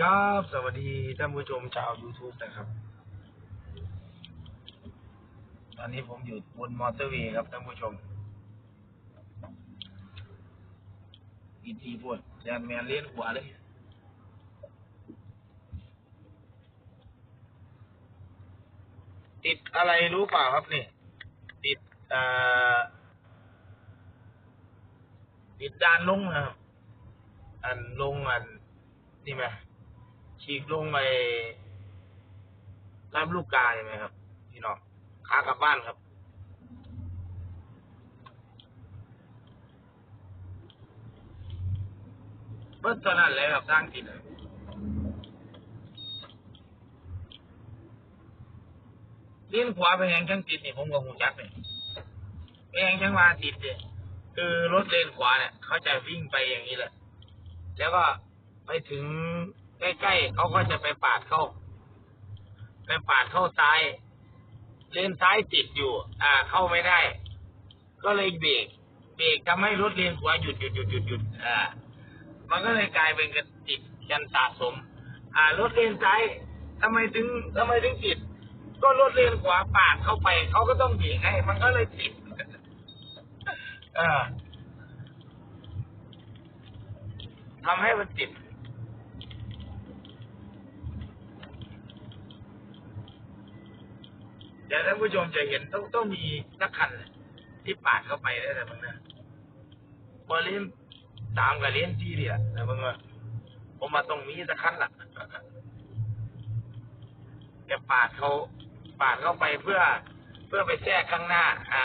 ครับ สวัสดีท่านผู้ชมชาว YouTube นะครับ ตอนนี้ผมอยู่บนมอเตอร์เวย์ครับท่านผู้ชมอีทีพวดแจนแมนเล่นขวาเลย ติดอะไรรู้เปล่าครับนี่ ติดเอ่อติดด้านลงนะครับ อันลงอันนี่ไหม ฉีกลงไปรับลูกกาใช่ไหมครับ พี่น้องขากลับบ้านครับ เบิ้ลตอนนั้นเลยครับสร้างติดเลยเลี้ยนขวาไปแหงจังติดนี่ผมก็หูจักเลยไปแหงจังมาติดเนี่ยคือรถเลนขวาเนี่ย เขาจะวิ่งไปอย่างนี้แหละ แล้วก็ไปถึง ใกล้ๆเขาก็จะไปปาดเข้า ไปปาดเข้าซ้ายเลนซ้ายติดอยู่ อ่า เข้าไม่ได้ ก็เลยเบรกเบรกทำให้รถเลนขวาหยุดหยุดหยุดหยุดหยุดอ่า มันก็เลยกลายเป็นกันติดกันสะสม อ่ารถเลนซ้ายทำไมถึงทำไมถึงติด ก็รถเลนขวาปาดเข้าไป เขาก็ต้องเบรกให้ มันก็เลยติดเออทำให้มันติด เดี๋ยวท่านผู้ชมจะเห็นต้องต้องมีสักคันที่ปาดเข้าไปได้แต่บางนะบอลเลนตามกับเลนที่เดียแต่บางว่าผมมาตรงนี้สักคันละจะปาดเขาปาดเข้าไปเพื่อ เพื่อไปแทรกข้างหน้า อ่า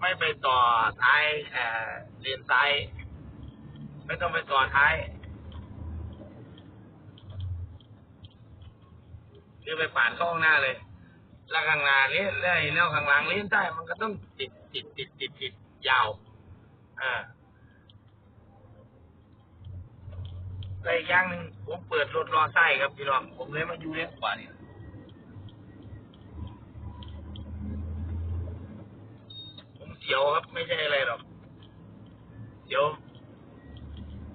ไม่ไปต่อท้ายเอ่อเลนซ้ายไม่ต้องไปต่อท้ายคือไปปาดเข้าข้างหน้าเลย แล้วข้างหน้าเลี้ยแล้วแล้วข้างหลังเลี้ยได้มันก็ต้องติดติดติดติดติดยาว อ่าแต่อย่างหนึ่งผมเปิดรถรอไส้ครับพี่น้องผมเลยมาอยู่เลนขวานี่ผมเสียวครับไม่ใช่อะไรหรอกเสียว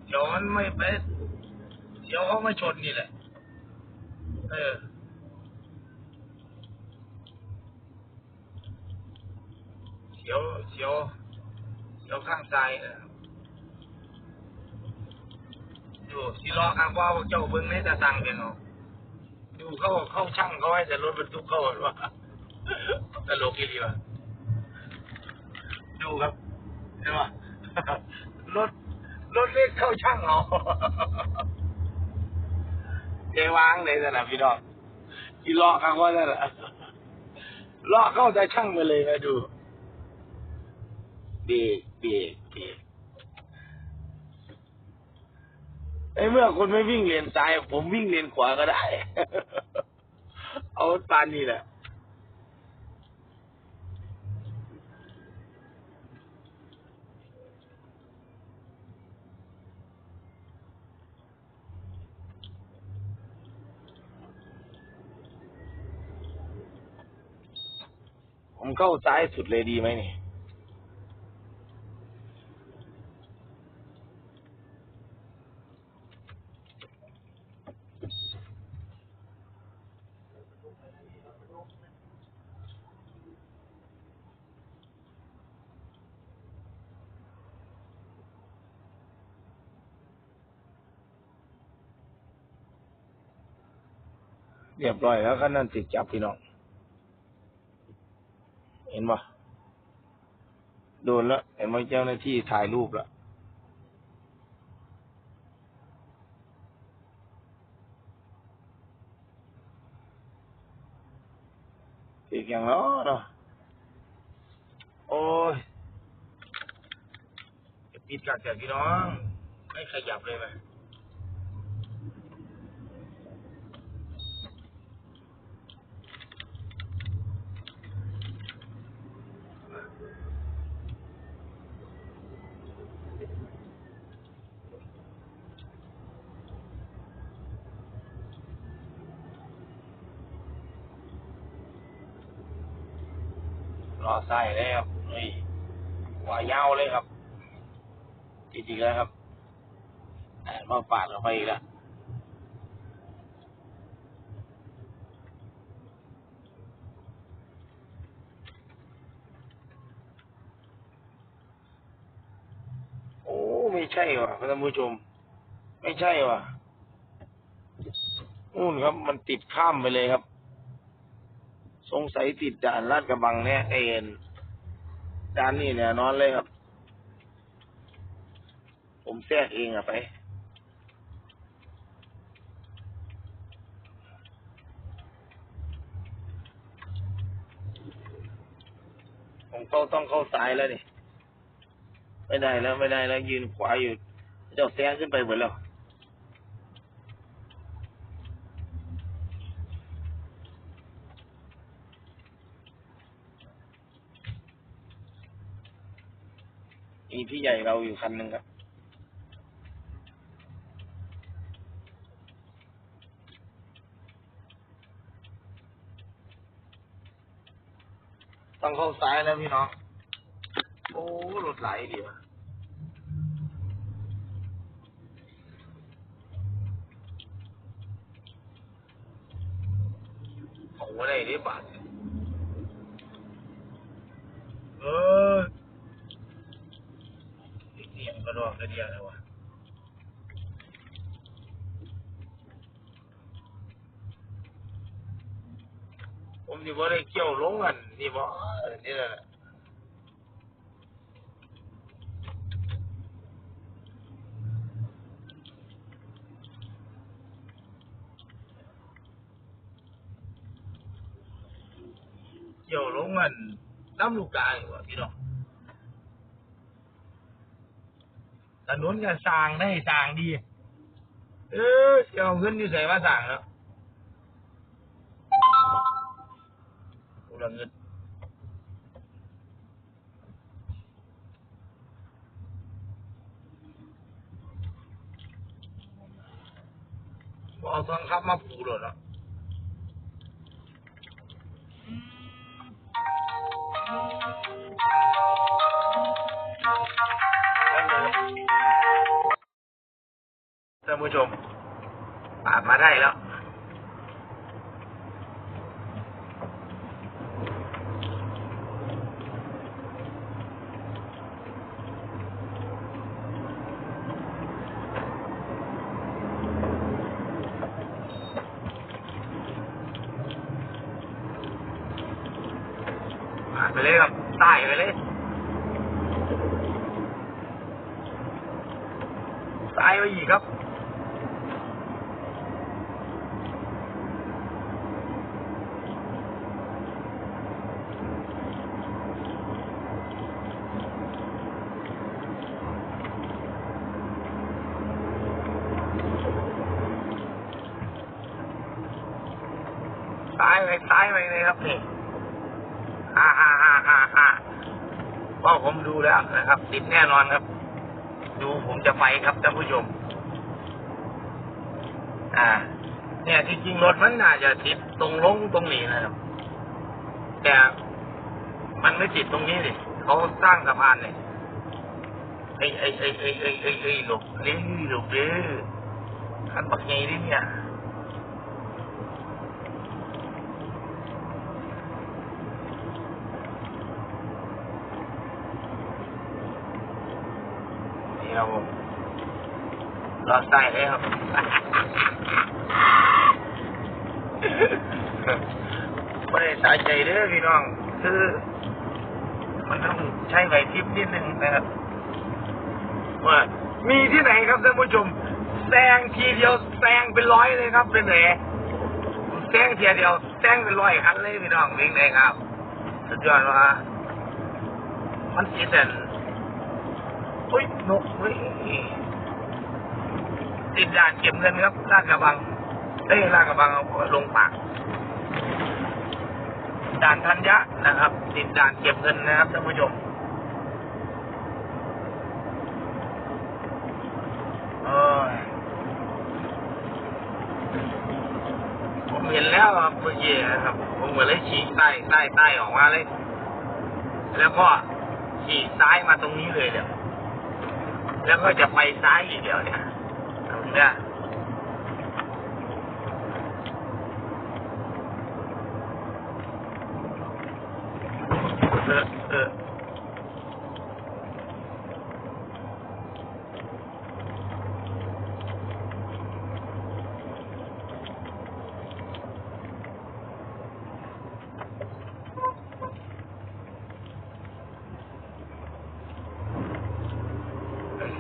เสียวมันไม่ไปเสียวเขามาชนนี่แหละ เออ เสียวเสียวเสียวข้างซ้ายนะครับอยู่สิล้อข้างว่าเจ้าเบิ้งในตาตังเพียงเอาอยู่เข้าเข้าช่างเขาให้แต่รถบรรทุกเข้าว่าตลกอีหลีวะดูครับเห็นปะรถรถเล็กเข้าช่างเอาเจวางเลยนะพี่น้องที่ล้อข้างว่านั่นแหละล้อเข้าแต่ช่างไปเลยนะดู เบรกเบรกเบรกไอ้เมื่อคนไม่วิ่งเลนซ้าย ผมวิ่งเลนขวาก็ได้ เอาปานนี่แหละผมเข้าซ้ายสุดเลยดีไหมนี่ เรียบร้อยแล้วก็นั่นติดจับพี่น้อง เห็นปะโดนแล้ว เห็นไหมเจ้าหน้าที่ถ่ายรูปแล้ว อีกอย่างเนาะเนาะโอ้ยจะปิดกัดแต่พี่น้อง ไม่ขยับเลยไหม ล้อไส้เลยครับนี่วายาวเลยครับ จริงๆแล้วครับมาปาดเราไปอีกแล้วโอ้ ไม่ใช่ว่ะท่านผู้ชม ไม่ใช่ว่ะนู่นครับ มันติดข้ามไปเลยครับ สงสัยติดด่านลาดกระบังเนี่ยเอ็นด่านนี่เนี่ยนอนเลยครับ ผมแทรกเองอะไปผมก็ต้องเข้าซ้ายแล้วนี่ไม่ได้แล้วไม่ได้แล้วยืนขวาอยู่ เจ้าแซงขึ้นไปหมดแล้ว มี พี่ใหญ่เราอยู่คันหนึ่งครับ ต้องเข้าซ้ายแล้วพี่น้อง โอ้รถไหลดีว่ะโอ้ได้ดิบาทเออเสียงกระดอกกระเดียแล้ววะ ผมสิบ่ได้เกี่ยวลงกันนี่บ่เออนี่แหละเกี่ยวลงมันน้ำลูกกาอยู่ว่ะพี่น้องถนนก็สร้างได้สร้างดี เออเกี่ยวขึ้นอยู่ใส่ว่าสร้างแล้ว กูละเงินบ่เอาทองคับมาผูเลยเนะท่านผู้ชมปาดมาได้แล้ว ไปเลยครับใต้ไปเลยซ้ายไปอีกครับซ้ายไปซ้ายไปเลยครับนี่ฮ่า ฮ่าฮ่าฮ่าฮ่าก็ผมดูแล้วนะครับ ติดแน่นอนครับ ดูผมจะไปครับท่านผู้ชม อ่า เนี่ยที่จริงรถมันน่าจะติดตรงลงตรงนี้นะครับ แต่มันไม่ติดตรงนี้สิเขาสร้างสะพานเนี่ยไอ้ไอ้ไอ้ไอ้ไอ้ไอ้หลบเลิ้นหลบเลิ้นขันบักไงดิเนี่ย ครับผมรอดใต้เลยครับไม่ได้สายใจเด้อพี่น้อง คือ มันต้องใช้ไหวพริบนิดนึงนะครับ ว่า มีที่ไหนครับท่านผู้ชมแซงทีเดียวแซงเป็นร้อยเลยครับ เป็นแหนแซงทีเดียวแซงเป็นร้อยคันเลยพี่น้องวิ่งได้ครับ สุดยอดว่ามันสีแต่น อุ้ยนกเฮ้ยติดด่านเก็บเงินครับลาดกระบังเอ้ยลาดกระบังเอาลงปากด่านธัญญะนะครับ ติดด่านเก็บเงินนะครับท่านผู้ชมผมเห็นแล้วครับเมื่อกี้นะครับ ผมเหมือนเลยฉีกใต้ใต้ใต้ออกมาเลย แล้วก็ฉีกซ้ายมาตรงนี้เลยเดี๋ยว แล้วก็จะไปซ้ายอีกเดียวเนี่ยเนี้ยเออเออ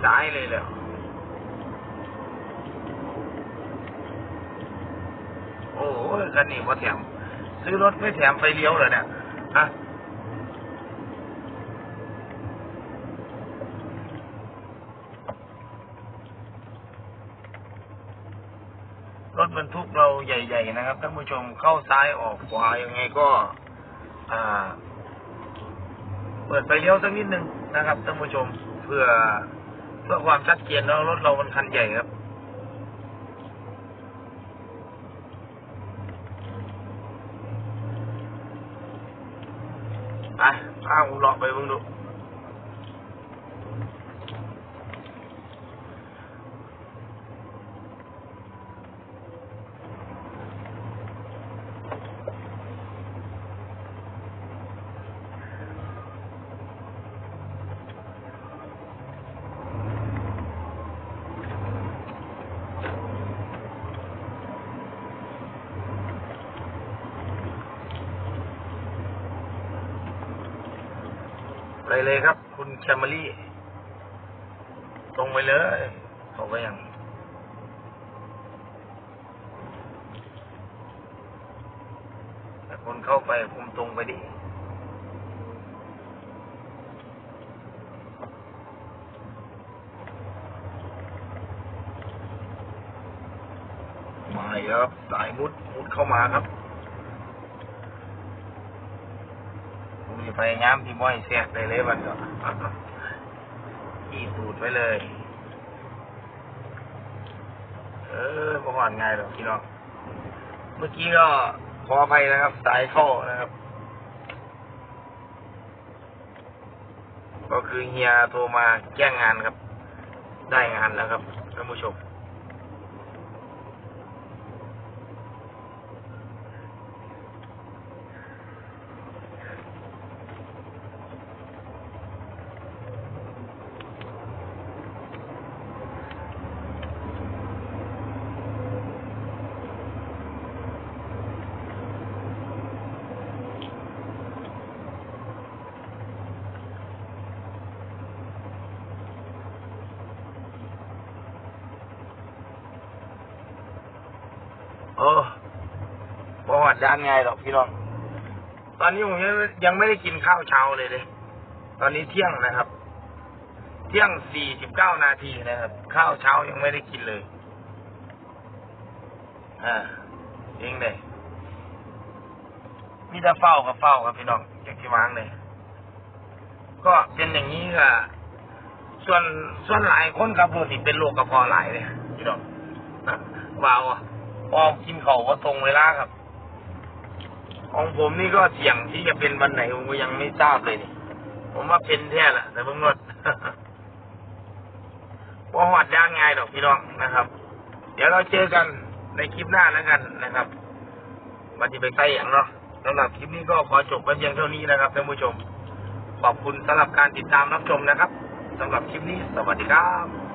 ซ้ายเลยแล้วโกันนี้ว่าแถม ซื้อรถไม่แถมไฟเลี้ยวเลยเนี่ยอะรถบรรทุกเราใหญ่ ๆ นะครับท่านผู้ชมเข้าซ้ายออกขวายังไงก็ อ่า เปิดไฟเลี้ยวสักนิดนึงนะครับท่านผู้ชมเพื่อเพื่อความชัดเจนเนาะรถเรามันคันใหญ่ครับ ไป พาผมเไปเบิ่งดูไปเลยครับ คุณแคมเมรี่ตรงไปเลยเขาไปยังแต่คนเข้าไปผมตรงไปดิมาครับสายมุดมุดเข้ามาครับ ผมจะ พยายามที่ม้อยแทรกได้เลยวันก็ขี่ตูดไว้เลย เออประวัติง่ายหรอกพี่น้องเมื่อกี้ก็ขออภัยนะครับ สายเข้านะครับ ก็คือเฮียโทรมาแจ้งงานครับ ได้งานแล้วครับท่านผู้ชม โอ้ประวัติด้านไงหรอกพี่น้อง ตอนนี้ผมยังยังไม่ได้กินข้าวเช้าเลยเลย ตอนนี้เที่ยงนะครับ เที่ยงสี่สิบเก้านาทีนะครับ ข้าวเช้ายังไม่ได้กินเลย อ่าเองเลยมีแต่เฝ้ากับเฝ้าครับพี่น้องอยากที่วางเลย ก็เป็นอย่างนี้ก็ส่วนส่วนหลายคนครับรู้สิเป็นโรคกระเพาะหลายเลยพี่น้องว้าวอะ พอกินเขาก็ตรงเวลาครับ ของผมนี่ก็เสี่ยงที่จะเป็นวันไหนผมก็ยังไม่ทราบเลยนี่ผมว่าเป็นแท้แหละแต่เพิ่งนวดว่าหวัดย่างไงดอกพี่น้องนะครับ เดี๋ยวเราเจอกันในคลิปหน้าแล้วกันนะครับมันจะไปใส่อย่างเนาะสำหรับคลิปนี้ก็ขอจบไว้เพียงเท่านี้นะครับท่านผู้ชม ขอบคุณสำหรับการติดตามรับชมนะครับสำหรับคลิปนี้ สวัสดีครับ